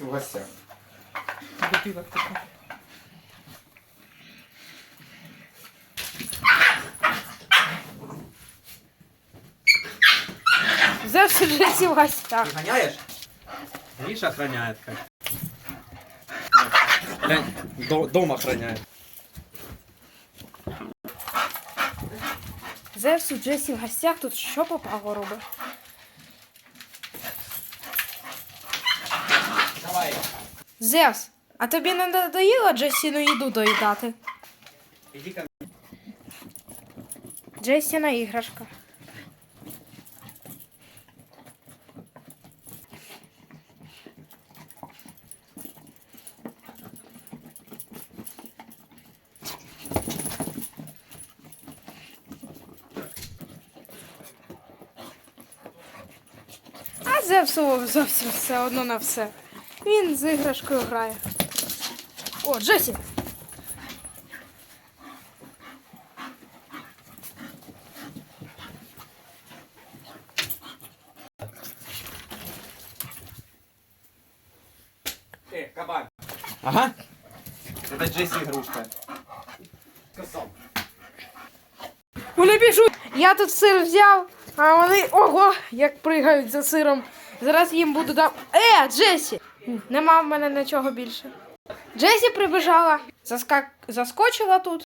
в гостях. Такий. Зевс уже Джесі в гостях. Ты гоняешь? Видишь, охраняет как. Глянь, до- дом охраняет. Зевс у Джесі в гостях тут що попало робить? Зевс, а тобі не надоїло Джесіну їду доїдати? Иди ко мне. Джесіна іграшка. А Зевсу зовсім все одно на все. Він з іграшкою грає. О, Джесі! Э, кабан. Ага. Это Джесси игрушка. Сказал. Вони біжуть. Я тут сир взяв, а вони ого, як пригають за сиром. Зараз їм буду дам. Е, Джесі! Нема в мене нічого більше. Джесі прибіжала, заскак... заскочила тут.